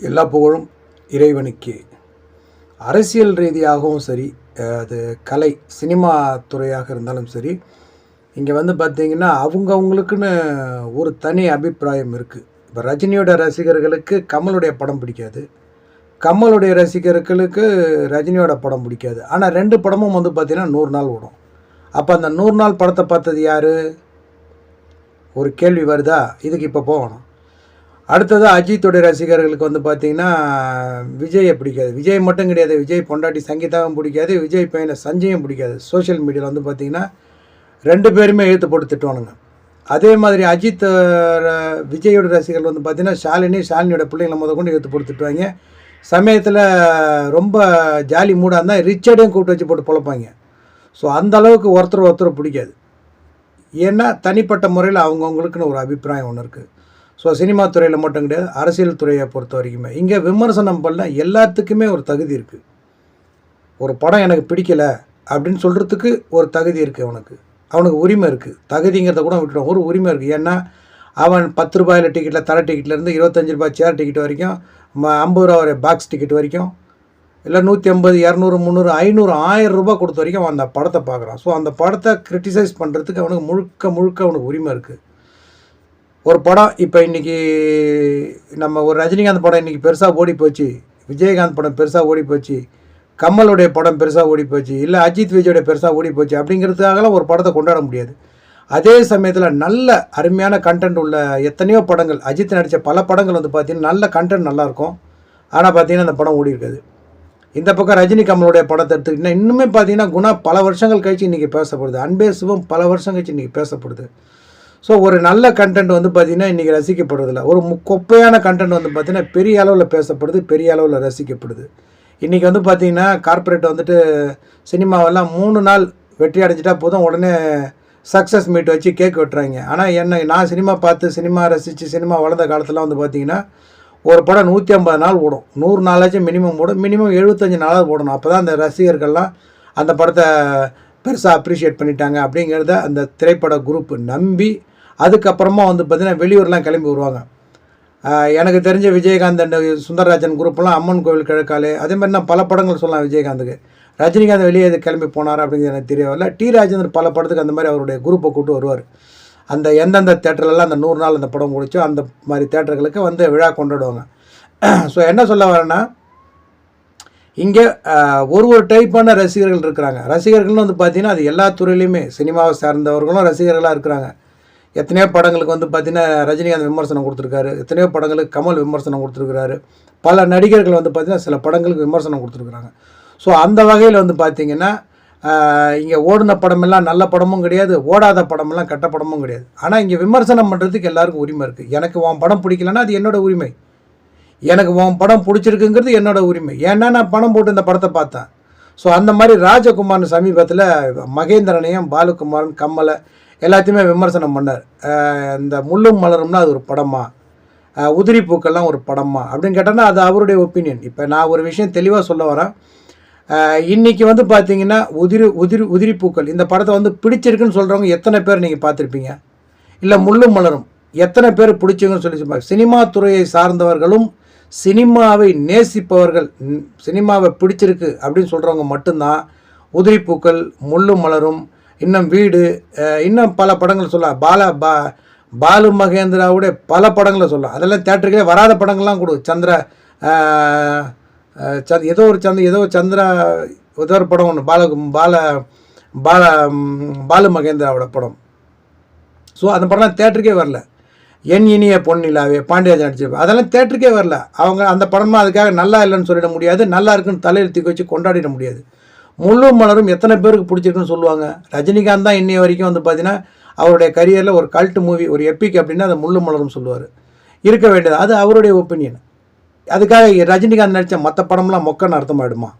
எல்லா புகழும் இறைவனுக்கே. அரசியல் ரீதியாகவும் சரி அது கலை சினிமா துறையாக இருந்தாலும் சரி இங்கே வந்து பார்த்திங்கன்னா அவங்கவுங்களுக்குன்னு ஒரு தனி அபிப்பிராயம் இருக்குது இப்போ ரஜினியோட ரசிகர்களுக்கு கமலுடைய படம் பிடிக்காது. கமலுடைய ரசிகர்களுக்கு ரஜினியோட படம் பிடிக்காது. ஆனால் ரெண்டு படமும் வந்து பார்த்திங்கன்னா நூறு நாள் ஓடும். அப்போ அந்த நூறு நாள் படத்தை பார்த்தது யார்? ஒரு கேள்வி வருதா? இதுக்கு இப்போ போகணும். அடுத்தது அஜித்தோடைய ரசிகர்களுக்கு வந்து பார்த்தீங்கன்னா விஜயை பிடிக்காது. விஜய் மட்டும் கிடையாது. விஜய் பொண்டாட்டி சங்கீதாவும் பிடிக்காது. விஜய் பையனை சஞ்சயும் பிடிக்காது. சோஷியல் மீடியாவில் வந்து பார்த்தீங்கன்னா ரெண்டு பேருமே எழுத்து போட்டு திட்டுவானுங்க. அதே மாதிரி அஜித் விஜயோட ரசிகர்கள் வந்து பார்த்தீங்கன்னா ஷாலினி ஷாலினியோட பிள்ளைங்களை முத கொண்டு எழுத்து போட்டு திட்டுவாங்க. சமயத்தில் ரொம்ப ஜாலி மூடாக இருந்தால் ரிச்சர்டையும் கூப்பிட்டு வச்சு போட்டு பொழப்பாங்க. ஸோ அந்த அளவுக்கு ஒருத்தர் ஒருத்தர் பிடிக்காது. ஏன்னா தனிப்பட்ட முறையில் அவங்கவுங்களுக்குன்னு ஒரு அபிப்பிராயம் ஒன்று இருக்குது ஸோ சினிமா துறையில் மட்டும் கிடையாது அரசியல் துறையை பொறுத்த வரைக்குமே. இங்கே விமர்சனம் பண்ண எல்லாத்துக்குமே ஒரு தகுதி இருக்குது ஒரு படம் எனக்கு பிடிக்கலை அப்படின்னு சொல்கிறதுக்கு ஒரு தகுதி இருக்குது அவனுக்கு. அவனுக்கு உரிமை இருக்குது தகுதிங்கிறத கூட விட்டுடும் ஒரு உரிமை இருக்குது ஏன்னா அவன் பத்து ரூபாயில் டிக்கெட்டில் தலை டிக்கெட்லேருந்து இருபத்தஞ்சி ரூபாய் சேர் டிக்கெட் வரைக்கும் ம- ஐம்பது ரூபா ஒரு பாக்ஸ் டிக்கெட் வரைக்கும் இல்லை நூற்றி ஐம்பது இரநூறு முந்நூறு ஐநூறு ஆயிரம் ரூபாய் கொடுத்த வரைக்கும் அவன் அந்த படத்தை பார்க்குறான். ஸோ அந்த படத்தை கிரிட்டிசைஸ் பண்ணுறதுக்கு அவனுக்கு முழுக்க முழுக்க அவனுக்கு உரிமை இருக்குது ஒரு படம் இப்போ இன்றைக்கி நம்ம ஒரு ரஜினிகாந்த் படம் இன்றைக்கி பெருசாக ஓடி போச்சு. விஜயகாந்த் படம் பெருசாக ஓடி போச்சு. கமலுடைய படம் பெருசாக ஓடி போச்சு. இல்லை அஜித் விஜயோட பெருசாக ஓடி போச்சு. அப்படிங்கிறதுக்காகலாம் ஒரு படத்தை கொண்டாட முடியாது. அதே சமயத்தில் நல்ல அருமையான கண்டென்ட் உள்ள எத்தனையோ படங்கள் அஜித் நடித்த பல படங்கள் வந்து பார்த்தீங்கன்னா நல்ல கண்டென்ட் நல்லாயிருக்கும். ஆனால் பார்த்திங்கன்னா அந்த படம் ஓடி இருக்காது. இந்த பக்கம் ரஜினி கமலுடைய படத்தை எடுத்துக்கிட்டிங்கன்னா இன்னுமே பார்த்தீங்கன்னா குணா பல வருஷங்கள் கழிச்சு இன்றைக்கி பேசப்படுது. அன்பே சிவம் பல வருஷம் கழிச்சு இன்றைக்கி பேசப்படுது. ஸோ ஒரு நல்ல கண்டென்ட் வந்து பார்த்திங்கன்னா இன்றைக்கி ரசிக்கப்படுறதில்ல. ஒரு முக்கொப்பையான கண்டென்ட் வந்து பார்த்திங்கன்னா பெரிய அளவில் பேசப்படுது பெரிய அளவில் ரசிக்கப்படுது. இன்றைக்கி வந்து பார்த்திங்கன்னா கார்ப்பரேட் வந்துட்டு சினிமாவெல்லாம் மூணு நாள் வெற்றி அடைஞ்சிட்டா போதும் உடனே சக்ஸஸ் மீட் வச்சு கேக் வெட்டுறாங்க. ஆனால் என்ன நான் சினிமா பார்த்து சினிமா ரசித்து சினிமா வளர்ந்த காலத்தில் வந்து பார்த்திங்கன்னா ஒரு படம் நூற்றி ஐம்பது நாள் ஓடும். நூறு நாளாச்சும் மினிமம் ஓடும். மினிமம் எழுபத்தஞ்சு நாளாவது ஓடணும். அப்போ தான் அந்த ரசிகர்கள்லாம் அந்த படத்தை பெருசாக அப்ரிஷியேட் பண்ணிட்டாங்க அப்படிங்கிறத அந்த திரைப்பட குரூப் நம்பி அதுக்கப்புறமா வந்து பார்த்திங்கன்னா வெளியூர்லாம் கிளம்பி வருவாங்க. எனக்கு தெரிஞ்ச விஜயகாந்த் அண்ட் சுந்தரராஜன் குரூப்லாம் அம்மன் கோவில் கிழக்காலே அதே மாதிரி நான் பல படங்கள் சொல்லலாம் விஜயகாந்துக்கு. ரஜினிகாந்த் வெளியே இது கிளம்பி போனார் அப்படிங்கிறது எனக்கு தெரியவில்லை டி. ராஜேந்தர் பல படத்துக்கு அந்த மாதிரி அவருடைய குரூப்பை கூட்டு வருவார். அந்த எந்தெந்த தேட்டர்லலாம் அந்த நூறு நாள் அந்த படம் முடிச்சோ அந்த மாதிரி தேட்டர்களுக்கு வந்து விழா கொண்டாடுவாங்க. ஸோ என்ன சொல்ல வரேன்னா இங்கே ஒரு ஒரு டைப்பான ரசிகர்கள் இருக்கிறாங்க. ரசிகர்கள்னு வந்து பார்த்தீங்கன்னா அது எல்லா துறையிலையுமே சினிமாவை சார்ந்தவர்களும் ரசிகர்களாக இருக்கிறாங்க. எத்தனையோ படங்களுக்கு வந்து பார்த்திங்கன்னா ரஜினிகாந்த் விமர்சனம் கொடுத்துருக்காரு. எத்தனையோ படங்களுக்கு கமல் விமர்சனம் கொடுத்துருக்காரு பல நடிகர்கள் வந்து பார்த்தீங்கன்னா சில படங்களுக்கு விமர்சனம் கொடுத்துருக்குறாங்க. ஸோ அந்த வகையில் வந்து பார்த்திங்கன்னா இங்கே ஓடின படமெல்லாம் நல்ல படமும் கிடையாது ஓடாத படமெல்லாம் கெட்ட படமும் கிடையாது. ஆனால் இங்கே விமர்சனம் பண்ணுறதுக்கு எல்லாருக்கும் உரிமை இருக்குது எனக்கு உன் படம் பிடிக்கலன்னா அது என்னோட உரிமை. எனக்கு உன் படம் பிடிச்சிருக்குங்கிறது என்னோடய உரிமை. ஏன்னா நான் பணம் போட்டு இந்த படத்தை பார்த்தேன். ஸோ அந்த மாதிரி ராஜகுமார் சமீபத்தில் மகேந்திரனையும் பாலுகுமாரன் கம்மலை எல்லாத்தையுமே விமர்சனம் பண்ணார். இந்த முள்ளும் மலரும்னா அது ஒரு படமா? உதிரி பூக்கள்லாம் ஒரு படமா? அப்படின்னு கேட்டோன்னா அது அவருடைய ஒப்பீனியன். இப்போ நான் ஒரு விஷயம் தெளிவாக சொல்ல வரேன். இன்றைக்கி வந்து பார்த்தீங்கன்னா உதிரி உதிரி உதிரி பூக்கள் இந்த படத்தை வந்து பிடிச்சிருக்குன்னு சொல்கிறவங்க எத்தனை பேர் நீங்கள் பார்த்துருப்பீங்க? இல்லை முள்ளும் மலரும் எத்தனை பேர் பிடிச்சிங்கன்னு சொல்லி சினிமா துறையை சார்ந்தவர்களும் சினிமாவை நேசிப்பவர்கள் சினிமாவை பிடிச்சிருக்கு அப்படின்னு சொல்கிறவங்க மட்டும்தான் உதிரி பூக்கள் முள்ளும் மலரும் இன்னும் வீடு இன்னும் பல படங்கள் சொல்லலாம். பால பா பாலு மகேந்திராவுடைய பல படங்களை சொல்லலாம். அதெல்லாம் தேட்டருக்கே வராத படங்கள்லாம் கொடு. சந்திர சந்த் ஏதோ ஒரு சந்த் ஏதோ ஒரு சந்திரா ஏதோ ஒரு படம் ஒன்று பால பால பால பாலு மகேந்திராவோட படம். ஸோ அந்த படம்லாம் தேட்டருக்கே வரல. என் இனிய பொன்னிலாவே பாண்டியராஜன் நடிச்சிருப்பா அதெல்லாம் தேட்டருக்கே வரல. அவங்க அந்த படமா அதுக்காக நல்லா இல்லைன்னு சொல்லிட முடியாது. நல்லா இருக்குன்னு தலையில் தூக்கி வச்சு கொண்டாடிட முடியாது. முழு மலரும் எத்தனை பேருக்கு பிடிச்சிருக்குன்னு சொல்லுவாங்க. ரஜினிகாந்த் தான் இன்னைய வரைக்கும் வந்து பார்த்தீங்கன்னா அவருடைய கரியரில் ஒரு கல்ட்டு மூவி ஒரு எப்பிக் அப்படின்னா அது முள்ளு மலரும் சொல்லுவார். இருக்க வேண்டியது அது அவருடைய ஒப்பீனியன் அதுக்காக ரஜினிகாந்த் நடித்த மற்ற படம்லாம் மொக்கன்னு அர்த்தமாயிடுமா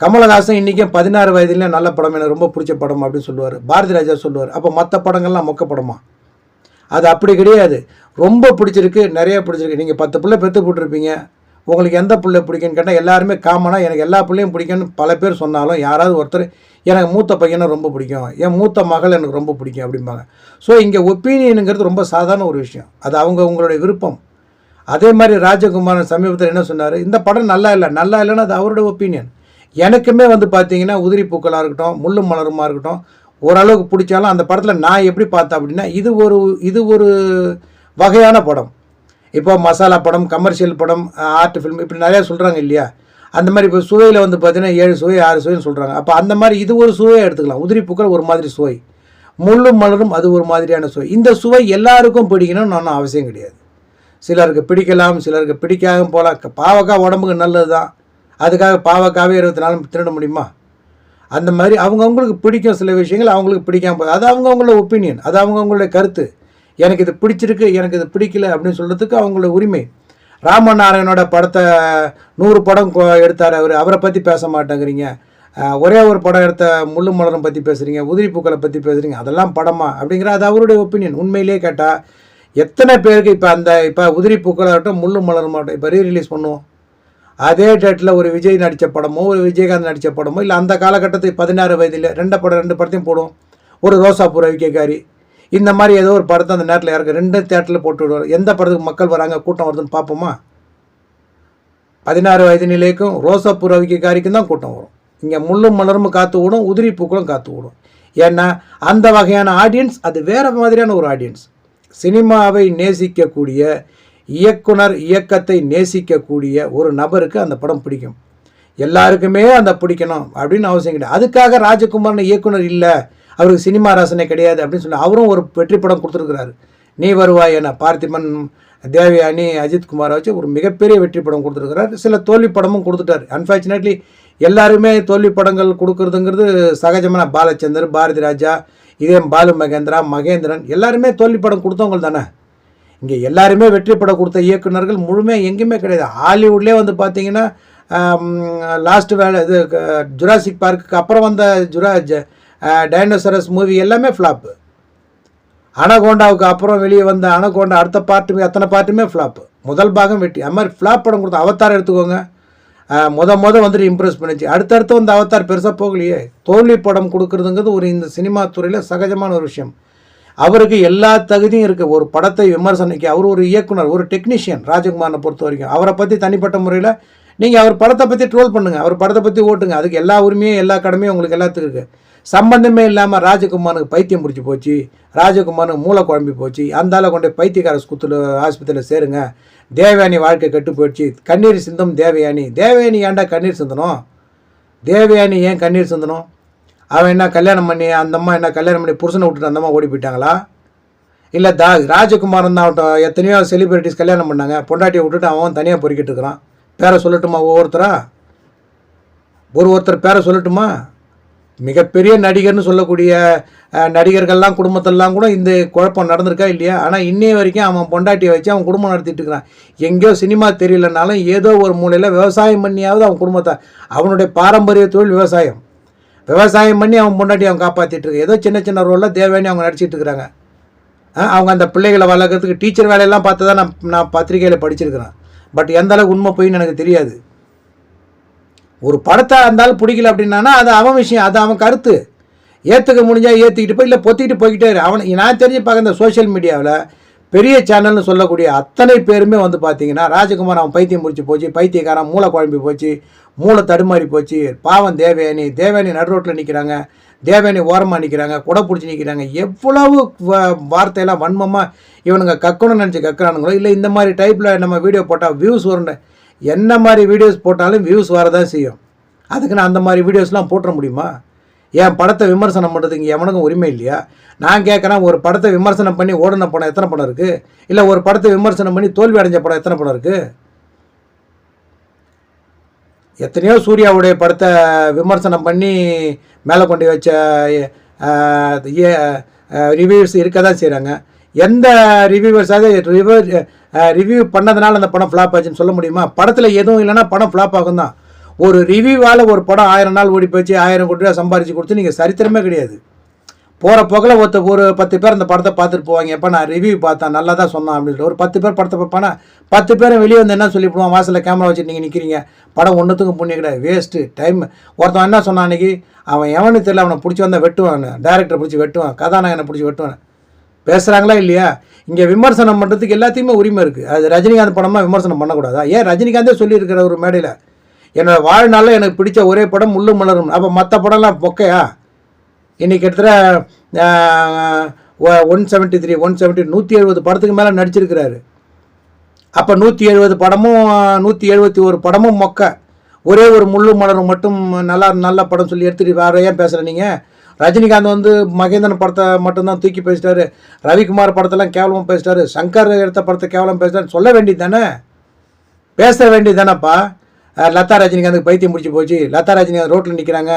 கமலஹாசன் இன்றைக்கும் பதினாறு வயதுலேயே நல்ல படம் எனக்கு ரொம்ப பிடிச்ச படம் அப்படின்னு சொல்லுவார். பாரதி ராஜா சொல்லுவார். அப்போ மற்ற படங்கள்லாம் மொக்க படமா? அது அப்படி கிடையாது. ரொம்ப பிடிச்சிருக்கு நிறைய பிடிச்சிருக்கு. நீங்கள் பத்து பிள்ளை பெற்று போட்டிருப்பீங்க. உங்களுக்கு எந்த பிள்ளை பிடிக்குன்னு கேட்டால் எல்லாருமே காமனாக எனக்கு எல்லா பிள்ளையும் பிடிக்கும்னு பல பேர் சொன்னாலும் யாராவது ஒருத்தர் எனக்கு மூத்த பையனை ரொம்ப பிடிக்கும் என் மூத்த மகள் எனக்கு ரொம்ப பிடிக்கும் அப்படிம்பாங்க. ஸோ இங்கே ஒப்பீனியனுங்கிறது ரொம்ப சாதாரண ஒரு விஷயம். அது அவங்க உங்களுடைய விருப்பம். அதே மாதிரி ராஜகுமாரன் சமீபத்தில் என்ன சொன்னார்? இந்த படம் நல்லா இல்லை நல்லா இல்லைன்னா அது அவரோட ஒப்பீனியன் எனக்குமே வந்து பார்த்தீங்கன்னா உதிரி பூக்களாக இருக்கட்டும் முள்ளும் மலருமா இருக்கட்டும் ஓரளவுக்கு பிடிச்சாலும் அந்த படத்தில் நான் எப்படி பார்த்தேன் அப்படின்னா இது ஒரு இது ஒரு வகையான படம். இப்போ மசாலா படம் கமர்ஷியல் படம் ஆர்ட் ஃபிலிம் இப்படி நிறையா சொல்கிறாங்க இல்லையா? அந்த மாதிரி இப்போ சுவையில் வந்து பார்த்தீங்கன்னா ஏழு சுவை ஆறு சுவைன்னு சொல்கிறாங்க அப்போ அந்த மாதிரி இது ஒரு சுவையை எடுத்துக்கலாம். உதிரி பூக்கள் ஒரு மாதிரி சுவை. முள்ளும் மலரும் அது ஒரு மாதிரியான சுவை. இந்த சுவை எல்லாருக்கும் பிடிக்கணும்னு ஒன்றும் அவசியம் கிடையாது. சிலருக்கு பிடிக்கலாம் சிலருக்கு பிடிக்காம போகலாம். பாவக்காய் உடம்புக்கு நல்லது தான் அதுக்காக பாவக்காவே இருபத்தி நாலு திருட முடியுமா? அந்த மாதிரி அவங்கவுங்களுக்கு பிடிக்கும் சில விஷயங்கள் அவங்களுக்கு பிடிக்காம போகுது. அது அவங்கவுங்களோட ஒப்பீனியன் அது அவங்கவுங்களுடைய கருத்து. எனக்கு இது பிடிச்சிருக்கு எனக்கு இது பிடிக்கல அப்படின்னு சொல்கிறதுக்கு அவங்களோட உரிமை. ராமநாராயணோட படத்தை நூறு படம் எடுத்தார் அவர். அவரை பற்றி பேச மாட்டேங்கிறீங்க. ஒரே ஒரு படம் எடுத்த முள்ளு மலரம் பற்றி பேசுகிறீங்க உதிரி பூக்களை பற்றி பேசுகிறீங்க அதெல்லாம் படமா அப்படிங்கிற அது அவருடைய ஒப்பீனியன் உண்மையிலேயே கேட்டால் எத்தனை பேருக்கு இப்போ அந்த இப்போ உதிரி பூக்களாகட்டும் முள்ளு மலரும் ஆகட்டும் இப்போ ரீ ரிலீஸ் பண்ணுவோம்? அதே டேட்டில் ஒரு விஜய் நடித்த படமோ ஒரு விஜயகாந்த் நடித்த படமோ இல்லை அந்த காலகட்டத்துக்கு பதினாறு வயதில் ரெண்டு படம் ரெண்டு படத்தையும் போடுவோம். ஒரு ரோசாப்பூர் ரவிக்கைக்காரி இந்த மாதிரி ஏதோ ஒரு படத்தை அந்த நேரத்தில் இறக்கு ரெண்டு தேட்டரில் போட்டு விடுவார். எந்த படத்துக்கு மக்கள் வராங்க கூட்டம் வருதுன்னு பார்ப்போமா? பதினாறு வயது நிலைக்கும் ரோசா புறவிக்கு காரிக்கும் தான் கூட்டம் வரும். இங்கே முள்ளும் மலரும் காத்து விடும் உதிரி பூக்களும் காத்து விடும் ஏன்னா அந்த வகையான ஆடியன்ஸ் அது வேறு மாதிரியான ஒரு ஆடியன்ஸ் சினிமாவை நேசிக்கக்கூடிய இயக்குனர் இயக்கத்தை நேசிக்கக்கூடிய ஒரு நபருக்கு அந்த படம் பிடிக்கும். எல்லாருக்குமே அந்த பிடிக்கணும் அப்படின்னு அவசியம் கிடையாது. அதுக்காக ராஜகுமாரின் இயக்குனர் இல்லை. அவருக்கு சினிமா ரசனை கிடையாது அப்படின்னு சொல்லி அவரும் ஒரு வெற்றி படம் கொடுத்துருக்கிறாரு. நீ வருவாய் என பார்த்திபன் தேவயானி அஜித் குமாரை வச்சு ஒரு மிகப்பெரிய வெற்றி படம் கொடுத்துருக்கிறார். சில தோல்வி படமும் கொடுத்துட்டார். அன்ஃபார்ச்சுனேட்லி எல்லாருமே தோல்வி படங்கள் கொடுக்குறதுங்கிறது சகஜமான பாலச்சந்தர் பாரதி ராஜா இதே பாலு மகேந்திரா மகேந்திரன் எல்லாருமே தோல்வி படம் கொடுத்தவங்க தானே. இங்கே எல்லாருமே வெற்றி படம் கொடுத்த இயக்குனர்கள் முழுமையாக எங்கேயுமே கிடையாது. ஹாலிவுட்லேயே வந்து பார்த்தீங்கன்னா லாஸ்ட் வேலை இது ஜுராசிக் பார்க்குக்கு அப்புறம் வந்த ஜுரா டைனோசரஸ் மூவி எல்லாமே ஃப்ளாப்பு அனகோண்டாவுக்கு அப்புறம் வெளியே வந்த அனகோண்டா அடுத்த பார்ட்டுமே அத்தனை பார்ட்டுமே ஃப்ளாப்பு முதல் பாகம் வெட்டி அது மாதிரி ஃப்ளாப் படம் கொடுத்த அவத்தாரம் எடுத்துக்கோங்க. முத முத வந்துட்டு இம்ப்ரெஸ் பண்ணுச்சு. அடுத்தடுத்து வந்து அவத்தார் பெருசாக போகலையே. தோல்வி படம் கொடுக்குறதுங்கிறது ஒரு இந்த சினிமா துறையில் சகஜமான ஒரு விஷயம். அவருக்கு எல்லா தகுதியும் இருக்குது ஒரு படத்தை விமர்சனைக்கு. அவர் ஒரு இயக்குனர் ஒரு டெக்னீஷியன் ராஜகுமாரனை பொறுத்த வரைக்கும். அவரை பற்றி தனிப்பட்ட முறையில் நீங்கள் அவர் படத்தை பற்றி ட்ரோல் பண்ணுங்கள் அவர் படத்தை பற்றி ஓட்டுங்க. அதுக்கு எல்லா உரிமையும் எல்லா கடமையும் உங்களுக்கு எல்லாத்துக்கும் இருக்குது சம்பந்தமே இல்லாமல் ராஜகுமாருக்கு பைத்தியம் பிடிச்சி போச்சு. ராஜகுமாருக்கு மூளை குழம்பி போச்சு. அந்த கொண்டு போய் பைத்தியக்கார குத்துல ஆஸ்பத்திரியில் சேருங்க. தேவயானி வாழ்க்கை கெட்டு போயிடுச்சு. கண்ணீர் சிந்தம் தேவயானி. தேவயானி ஏன்டா கண்ணீர் சிந்தணும்? தேவயானி ஏன் கண்ணீர் சிந்தணும்? அவன் என்ன கல்யாணம் பண்ணி அந்த அம்மா என்ன கல்யாணம் பண்ணி புருஷனை விட்டுட்டு அந்த அம்மா ஓடி போயிட்டாங்களா? இல்லை தா ராஜகுமாரன் தான் அவன்கிட்ட எத்தனையோ செலிபிரிட்டிஸ் கல்யாணம் பண்ணாங்க. பொண்டாட்டியை விட்டுட்டு அவன் தனியாக பொறுக்கிட்டு இருக்கிறான். பேரை சொல்லட்டுமா ஒவ்வொருத்தரா? ஒரு ஒருத்தர் பேரை சொல்லட்டுமா? மிகப்பெரிய நடிகர்னு சொல்லக்கூடிய நடிகர்கள்லாம் குடும்பத்தெல்லாம் கூட இந்த குழப்பம் நடந்திருக்கா இல்லையா? ஆனால் இன்னைய வரைக்கும் அவன் பொண்டாட்டியை வச்சு அவன் குடும்பம் நடத்திட்டு இருக்கிறான். எங்கேயோ சினிமா தெரியலனாலும் ஏதோ ஒரு மூலையில் விவசாயம் பண்ணியாவது அவன் குடும்பத்தை. அவனுடைய பாரம்பரிய தொழில் விவசாயம். விவசாயம் பண்ணி அவன் பொண்டாட்டி அவன் காப்பாற்றிட்டு இருக்கு ஏதோ சின்ன சின்ன ரோலில் தேவையான அவங்க நடிச்சிட்டு இருக்கிறாங்க. அவங்க அந்த பிள்ளைகளை வளர்க்குறதுக்கு டீச்சர் வேலையெல்லாம் பார்த்து தான் நான் நான் பத்திரிகையில் படிச்சிருக்கிறேன். பட் எந்த அளவுக்கு உண்மை போயின்னு எனக்கு தெரியாது. ஒரு படத்தாக இருந்தாலும் பிடிக்கல அப்படின்னா அது அவன் விஷயம் அது அவன் கருத்து. ஏற்றுக்க முடிஞ்சால் ஏற்றிக்கிட்டு போய் இல்லை பொத்திக்கிட்டு போய்கிட்டே அவன் நான் தெரிஞ்சு பார்க்க இந்த சோஷியல் மீடியாவில் பெரிய சேனல்னு சொல்லக்கூடிய அத்தனை பேருமே வந்து பார்த்தீங்கன்னா ராஜகுமார் அவன் பைத்தியம் முடிச்சு போச்சு பைத்தியக்காரன் மூளை குழம்பி போச்சு மூளை தடுமாறி போச்சு. பாவம் தேவயானி தேவயானி நடு ரோட்டில் நிற்கிறாங்க தேவயானி ஓரமாக நிற்கிறாங்க குடை பிடிச்சி நிற்கிறாங்க எவ்வளவு வ- வார்த்தையெல்லாம் வன்மமாக இவனுங்க கக்கணும்னு நினச்சி கக்குறானுங்களோ இல்லை இந்த மாதிரி டைப்பில் நம்ம வீடியோ போட்டால் வியூஸ் வரணும் என்ன மாதிரி வீடியோஸ் போட்டாலும் வியூஸ் வரதான் செய்யும். அதுக்கு நான் அந்த மாதிரி வீடியோஸ்லாம் போட்டுற முடியுமா? என் படத்தை விமர்சனம் பண்ணுறதுக்கு எவனுக்கும் உரிமை இல்லையா? நான் கேட்குறேன் ஒரு படத்தை விமர்சனம் பண்ணி ஓடின படம் எத்தனை படம் இருக்குது இல்லை ஒரு படத்தை விமர்சனம் பண்ணி தோல்வி அடைஞ்ச படம் எத்தனை படம் இருக்குது எத்தனையோ சூர்யாவுடைய படத்தை விமர்சனம் பண்ணி மேலே கொண்டு வச்ச ரிவ்யூஸ் இருக்க தான் செய்கிறாங்க எந்த ரிவ்யூவர்ஸாவது ரிவ்யூ ரிவ்யூ பண்ணதுனால அந்த படம் ஃப்ளாப் ஆச்சுன்னு சொல்ல முடியுமா? படத்தில் எதுவும் இல்லைன்னா படம் ஃப்ளாப் ஆகும் தான் ஒரு ரிவ்யூவால் ஒரு படம் ஆயிரம் நாள் ஓடி போச்சு ஆயிரம் கோடி ரூபா சம்பாரிச்சு கொடுத்து நீங்கள் சரித்திரமே கிடையாது. போகிற போக்கில் ஒருத்த ஒரு பத்து பேர் அந்த படத்தை பார்த்துட்டு போவாங்க. எப்போ நான் ரிவ்யூ பார்த்தேன் நல்லா தான் சொன்னான் அப்படின்ட்டு. ஒரு பத்து பேர் படத்தை பார்ப்பானா? பத்து பேரும் வெளியே வந்து என்ன சொல்லிவிடுவான்? வாசலில் கேமரா வச்சுட்டு நீங்கள் நிற்கிறீங்க படம் ஒன்றுத்துக்கும் புண்ணியம் கிடையாது. வேஸ்ட்டு டைம் ஒருத்தன் என்ன சொன்னான் அன்னைக்கு? அவன் எவனுக்கு தெரியல அவனை பிடிச்சி வந்தால் வெட்டுவான். டேரக்டரை பிடிச்சி வெட்டுவான். கதாநாயகனை பிடிச்சி வெட்டுவான். பேசுகிறாங்களா இல்லையா? இங்கே விமர்சனம் பண்ணுறதுக்கு எல்லாத்தையுமே உரிமை இருக்குது அது ரஜினிகாந்த் படமாக விமர்சனம் பண்ணக்கூடாதா? ஏன் ரஜினிகாந்தே சொல்லியிருக்கிற ஒரு மேடையில் என்னோட வாழ்நாளில் எனக்கு பிடிச்ச ஒரே படம் முள்ளு மலரும். அப்போ மற்ற படம்லாம் பொக்கையா? இன்றைக்கி கிட்டத்தட்ட one seventy three one seventy நூற்றி எழுபது படத்துக்கு மேலே நடிச்சிருக்கிறாரு. அப்போ நூற்றி எழுபது படமும் நூற்றி எழுபத்தி ஒரு படமும் மொக்க. ஒரே ஒரு முள்ளு மலரும் மட்டும் நல்லா நல்ல படம் சொல்லி எடுத்துகிட்டு வேறு ஏன் பேசுகிற நீங்கள் ரஜினிகாந்த் வந்து மகேந்திரன் படத்தை மட்டும்தான் தூக்கி பேசிட்டாரு. ரவிக்குமார் படத்தெல்லாம் கேவலமாக பேசிட்டாரு. சங்கர் எடுத்த படத்தை கேவலம் பேசிட்டாரு. சொல்ல வேண்டியது தானே பேச வேண்டியது தானேப்பா லதா ரஜினிகாந்துக்கு பைத்தியம் முடிச்சு போச்சு. லதா ரஜினிகாந்த் ரோட்டில் நிற்கிறாங்க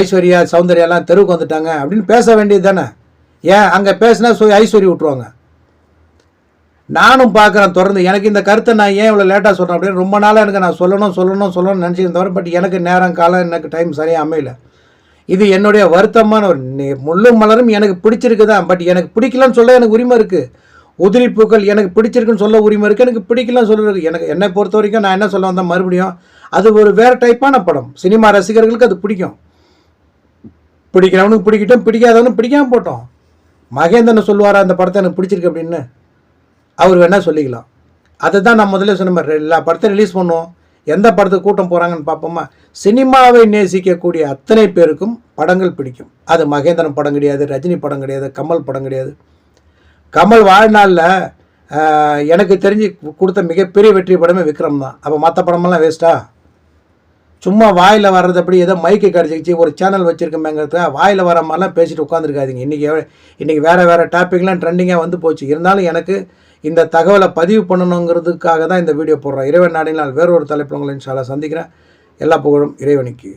ஐஸ்வர்யா சௌந்தர்யாலாம் தெருவுக்கு வந்துட்டாங்க அப்படின்னு பேச வேண்டியது தானே ஏன்? அங்கே பேசினா சோ ஐஸ்வர்யா விட்ருவாங்க நானும் பார்க்குறேன் தொடர்ந்து. எனக்கு இந்த கருத்தை நான் ஏன் இவ்வளோ லேட்டாக சொல்கிறேன் அப்படின்னு ரொம்ப நாளாக எனக்கு நான் சொல்லணும் சொல்லணும் சொல்லணும்னு நினச்சிருந்தவரை பட் எனக்கு நேரம் காலம் எனக்கு டைம் சரியாக அமையலை. இது என்னுடைய வருத்தமான ஒரு முள்ளும் மலரும் எனக்கு பிடிச்சிருக்கு தான் பட் எனக்கு பிடிக்கலன்னு சொல்ல எனக்கு உரிமை இருக்குது உதிரி பூக்கள் எனக்கு பிடிச்சிருக்குன்னு சொல்ல உரிமை இருக்குது எனக்கு பிடிக்கலன்னு சொல்ல எனக்கு என்னை பொறுத்த வரைக்கும் நான் என்ன சொல்ல வந்தேன் மறுபடியும் அது ஒரு வேறு டைப்பான படம். சினிமா ரசிகர்களுக்கு அது பிடிக்கும். பிடிக்கிறவனுக்கு பிடிக்கட்டும் பிடிக்காதவனுக்கு பிடிக்காம போட்டோம். மகேந்திரன் சொல்லுவாரா அந்த படத்தை எனக்கு பிடிச்சிருக்கு அப்படின்னு. அவர் வேணால் சொல்லிக்கலாம். அதை தான் நான் முதல்ல சொன்ன மாதிரி எல்லா படத்தையும் ரிலீஸ் பண்ணுவோம். எந்த படத்துக்கு கூட்டம் போகிறாங்கன்னு பார்ப்போமா? சினிமாவை நேசிக்கக்கூடிய அத்தனை பேருக்கும் படங்கள் பிடிக்கும். அது மகேந்திரன் படம் கிடையாது ரஜினி படம் கிடையாது கமல் படம் கிடையாது. கமல் வாழ்நாளில் எனக்கு தெரிஞ்சு கொடுத்த மிகப்பெரிய வெற்றி படமே விக்ரம் தான். அப்போ மற்ற படமெல்லாம் வேஸ்ட்டா சும்மா வாயில் வர்றது அப்படி ஏதோ மைக்கு கிடச்சிக்கிச்சு ஒரு சேனல் வச்சுருக்கோமேங்கிறதுக்காக வாயில் வர மாதிரிலாம் பேசிட்டு உட்காந்துருக்காதீங்க இன்றைக்கி இன்றைக்கி வேறு வேறு டாப்பிக்லாம் ட்ரெண்டிங்காக வந்து போச்சு. இருந்தாலும் எனக்கு இந்த தகவலை பதிவு பண்ணணுங்கிறதுக்காக தான் இந்த வீடியோ போடுறேன் இறைவன் நாடினால் வேறொரு தலைப்பில் உங்களை இன்ஷால்லா சந்திக்கிறேன். எல்லா புகழும் இறைவனுக்கு.